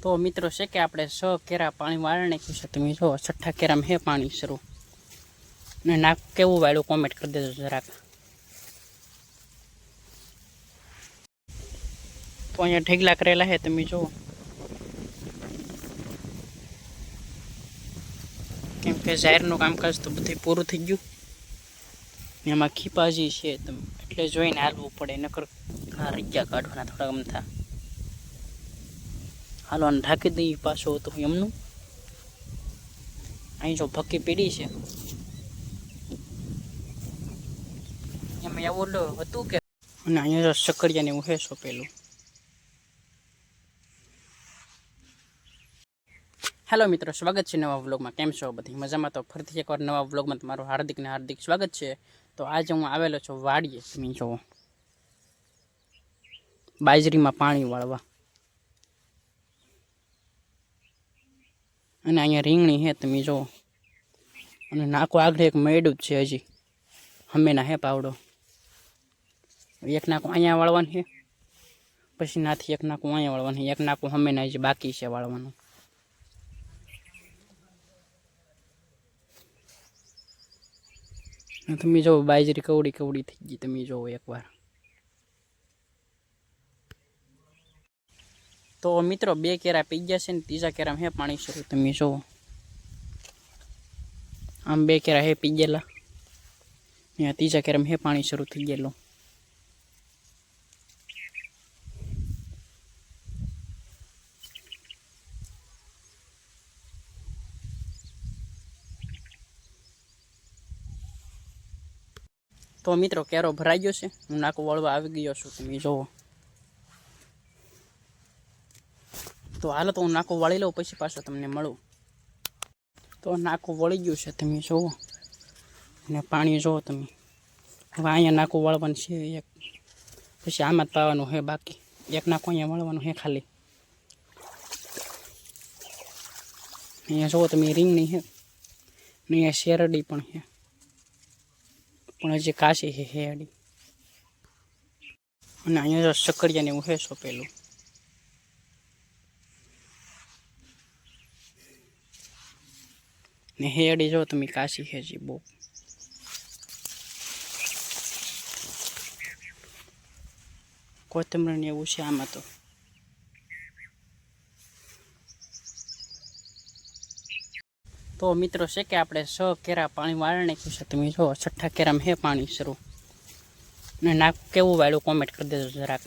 તો મિત્રો છે કે આપણે સ કેરા પાણી વાળી નાખ્યું છે, તમે જો છઠ્ઠા કેરામાં હે પાણી શરૂ. ને નાક કેવું વાળું કોમેન્ટ કરી દેજો જરાક. તો અહીંયા ઢેગલા કરેલા છે, તમે જુઓ. કેમ કે ઝાહેરનું કામકાજ તો બધું પૂરું થઈ ગયું. એમાં ખીપાજી છે, તમે એટલે જોઈને હાલવું પડે, નકર આ રજ્યા કાઢવાના થોડા ગમતા હાલો અને ઢાંકી દઈએ પાછો તો એમનું. અહીં જો ભક્કી પીડી છે. એમાં એવું હતું કે અને અહીંયા જો સકડિયાને એવું હે સોંપેલું હેલો મિત્રો, સ્વાગત છે નવા વ્લોગમાં. કેમ છો બધી? મજામાં તો ફરીથી એકવાર નવા વ્લોગમાં તમારું હાર્દિક ને હાર્દિક સ્વાગત છે. તો આજે હું આવેલો છું વાડીએ. તમે જુઓ. બાજરીમાં પાણી વાળવા. અને અહીંયા રીંગણી છે, તમે જુઓ. અને નાકો આગળ એક મેડું જ છે હજી. હમેના હે પાવડો. એક નાકું અહીંયા વાળવાનું છે, પછી નાથી એક નાકું અહીંયા વાળવાનું એક નાકું હમેના હજી બાકી છે વાળવાનું. તમે જો બાજરી કવડી કવડી થઈ ગઈ, તમે જોવો એકવાર. તો મિત્રો, બે કેરા પી ગયા છે ને ત્રીજા કેરામાં હે પાણી શરૂ. તમે જોવો આમ બે કેરા હે પી ગયેલા. ને ત્રીજા કેરામાં હે પાણી શરૂ થઈ ગયેલું. તો મિત્રો, કેરો ભરાઈ ગયો છે. હું નાકો વળવા આવી ગયો છું. તમે જોવો તો હાલો તો હું નાકો વાળી લઉં, પછી પાછો તમને મળું. તો નાકું વળી ગયું છે તમે જોવો અને પાણી જોવો તમે. હવે અહીંયા નાકું વાળવાનું છે એક. પછી આમાં પાવાનું છે બાકી. એક નાકું અહીંયા વાળવાનું છે ખાલી. અહીંયા જુઓ તમે રીંગણી છે. અહીંયા શેરડી પણ છે. પણ હજી કાશી છે હેડી અને અહીંયા જો સકડિયાને એવું હે સોંપેલું. ને હેડી જો તમે કાશી હેજી બહુ. કોથમરણ એવું છે આમાં તો. તો મિત્રો છે કે આપણે છ કેરા પાણી વાળી નાખ્યું છે. તમે જો છઠ્ઠા કેરામાં હે પાણી શરૂ. ને નાક કેવું વાળું કોમેન્ટ કરી દેજો જરાક.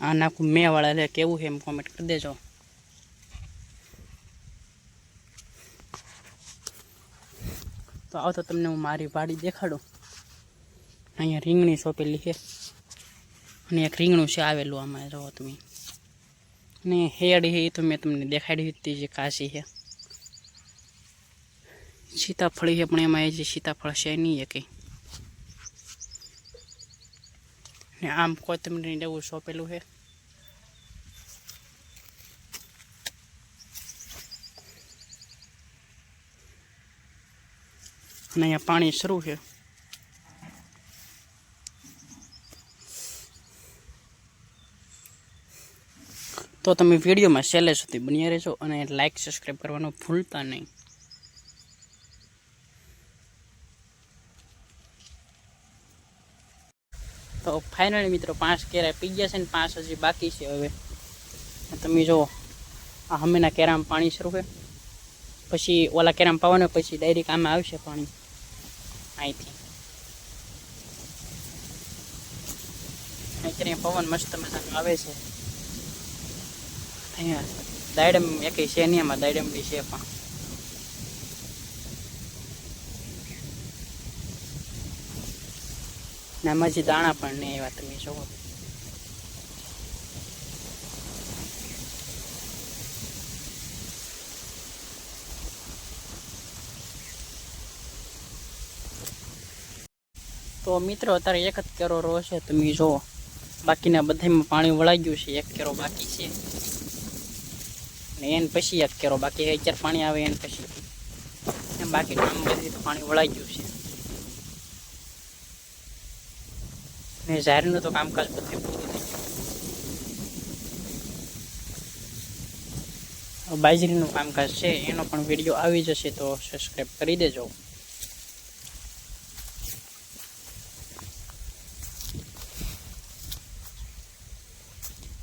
આ નાખું મેં વાળા લે કેવું છે એમ કોમેન્ટ કરી દેજો. તો આવો તો તમને હું મારી વાડી દેખાડું. અહીંયા રીંગણી સોંપેલી છે. અને એક રીંગણું છે આવેલું આમાં જો તમે. અને હેડ છે, એ તો મેં તમને દેખાડી હતી, જે કાશી છે. સીતાફળી છે, પણ એમાં એ જે સીતાફળ છે નહીં એ કંઈ. ને આમ કોઈ તમને એવું સોંપેલું છે. અને અહીંયા પાણી શરૂ છે. તો તમે વિડીયોમાં છેલ્લે સુધી બન્યા રહેજો અને લાઇક સબસ્ક્રાઈબ કરવાનું ભૂલતા નહીં. તો ફાઇનલી મિત્રો પાંચ કેરા પી ગયા છે ને પાંચ હજી બાકી છે હવે. તમે જુઓ આ હમેના કેરામાં પાણી શરૂ છે. પછી ઓલા કેરામાં પાવાનું પછી ડાયરેક્ટ આમાં આવશે પાણી. અહીંથી. અહીંથી પવન મસ્ત મજાનો આવે છે. અહીંયા દાયડમ એક છે નહીં એમાં દાયડમ બી છે પણ. ને આમાં જે દાણા પણ નહીં એવા તમે જોવો. તો મિત્રો, અત્યારે એક જ કેરો રહો છે, તમે જુઓ. બાકીના બધામાં પાણી વળાઈ ગયું છે, એક કેરો બાકી છે. અને એને પછી એક કેરો બાકી અત્યારે પાણી આવે એને પછી. એમ બાકી આમ બધી પાણી વળાઈ ગયું છે. ને ઝાહેરનું તો કામકાજ બધું પૂરું બાજરીનું કામકાજ છે, એનો પણ વીડિયો આવી જશે, તો સબસ્ક્રાઈબ કરી દેજો.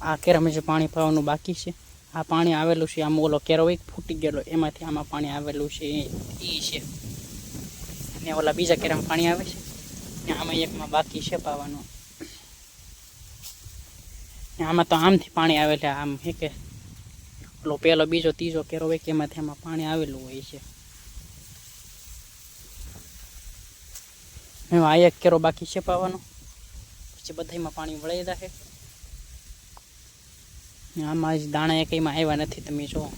આ કેરામાં જે પાણી પાવાનું બાકી છે, આ પાણી આવેલું છે આમ ઓલો કેરો એક ફૂટી ગયેલો, એમાંથી આમાં પાણી આવેલું છે એ છે. અને ઓલા બીજા કેરામાં પાણી આવે છે, ને આમાં એકમાં બાકી છે પાવાનું. ને આમાં તો આમથી પાણી આવે છે આમ હે કે, ઓલો પેલો, બીજો, ત્રીજો કેરો હોય કે એમાંથી આમાં પાણી આવેલું હોય છે. આ એક કેરો બાકી છે પાવાનો. પછી બધામાં પાણી વળાઈ રાખે આમાં જ દાણા એકઈમાં આવ્યા નથી, તમે જુઓ.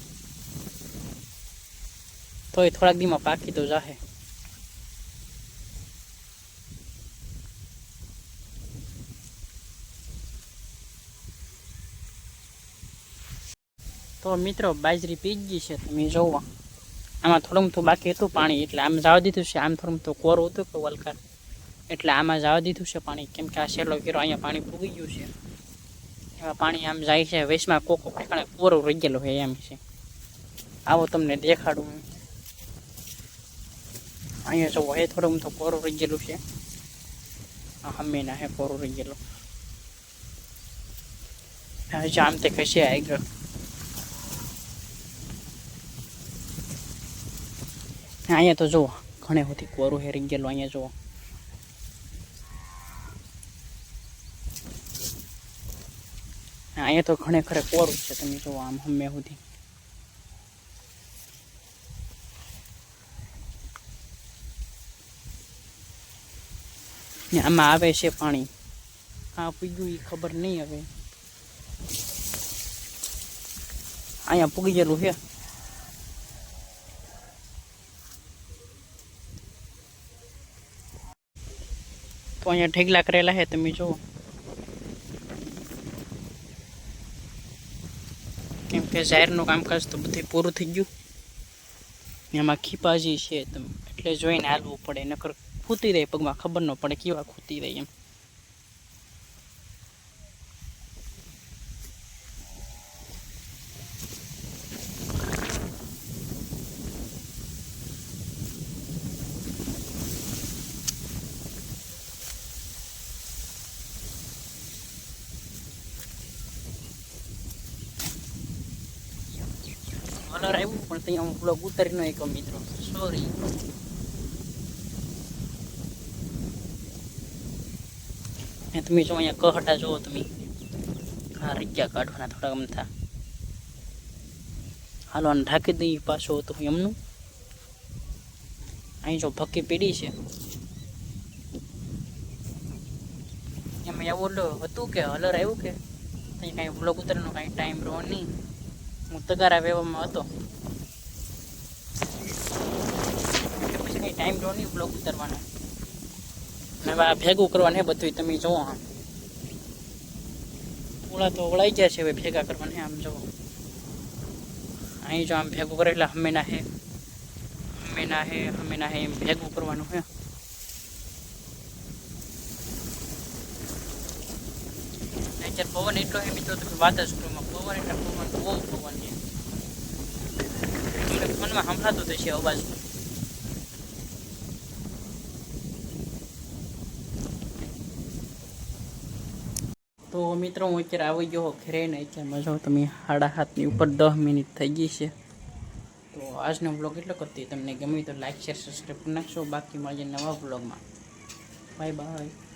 તોય થોડાક દીમાં પાકી તો જાહે. તો મિત્રો, બાજરી પી ગઈ છે, તમે જોવો આમાં થોડું તો બાકી હતું પાણી, એટલે આમ જવા દીધું છે. આમ થોડું તો કોરું હતું કે વલકાર. એટલે આમાં જવા દીધું છે પાણી. કેમ કે આ શેલો કેરો અહીંયા પાણી પૂગી ગયું છે. પાણી આમ જાય છે વેસમાં કોકો ઠેકાણે કોરું રહી ગયેલું છે એમ છે. આવો તમને દેખાડું અહીંયા અહીંયા હે થોડો હું તો કોરું રહી ગયેલું છે. હમીના હે કોરું રહી ગયેલું. જામ તે કશે આગળ અહીંયા તો જુઓ, ઘણે સુધી કોરું હેરી ગયેલું, અહીંયા જુઓ. અહીંયા તો ઘણે ખરે કોરું છે, તમે જુઓ આમ હમે સુધી. આમાં આવે છે પાણી. આ પૂગ્યું એ ખબર નહીં હવે. અહીંયા પૂગી ગયેલું છે. તો અહીંયા ઠેગલા કરેલા છે, તમે જુઓ. કે જાહેરનું કામકાજ તો બધું પૂરું થઈ ગયું. એમાં ખીપાજી છે, તમે એટલે જોઈને હાલવું પડે, નકર ખૂતી રહે પગમાં, ખબર ન પડે કેવા ખૂતી રહે એમ. કલર આવ્યું પણ ત્યાં હું બ્લોગ ઉતારી નો એક મિત્રો સોરી તમે જો અહીંયા કહટા જુઓ તમે હા રીગ્યા કાઢવાના થોડા અમથા હાલો આને ઢાંકી દઈ પાછો હતું એમનું અહીં જો ભક્કી પીડી છે એમાં એવું હતું કે હલર આવ્યું કે ત્યાં કાંઈ બ્લોગ ઉતારવાનો કાંઈ ટાઈમ રહ્યો નહીં હું તગારા વેવામાં હતો. પછી કંઈ ટાઈમ રહ્યો નહીં બ્લોક ઉતારવાનો. અને આ ભેગું કરવાનું હે બધું તમે જુઓ આમ પૂળા તો ઓળાઈ ગયા છે હવે ભેગા કરવાના, આમ જુઓ અહીં જો આમ ભેગું કરે એટલે હમેના હે હમેના હે હમેના હે, એમ ભેગું કરવાનું હે. અત્યારે પવન એટલો હે મિત્રો તમે વાત જ કરો પવન એટલે પવન બહુ પવન છે તમને ફોનમાં સંભળાતું તો અવાજ તો મિત્રો, હું અત્યારે આવી ગયો ઘરે ને અત્યારે મજા તમે સાડા હાથની ઉપર દસ મિનિટ થઈ ગઈ છે. તો આજનો બ્લોગ એટલો કરતી. તમને ગમે તો લાઈક શેર સબસ્ક્રાઈબ કરી નાખશો. બાકી મળીએ નવા બ્લોગમાં બાય બાય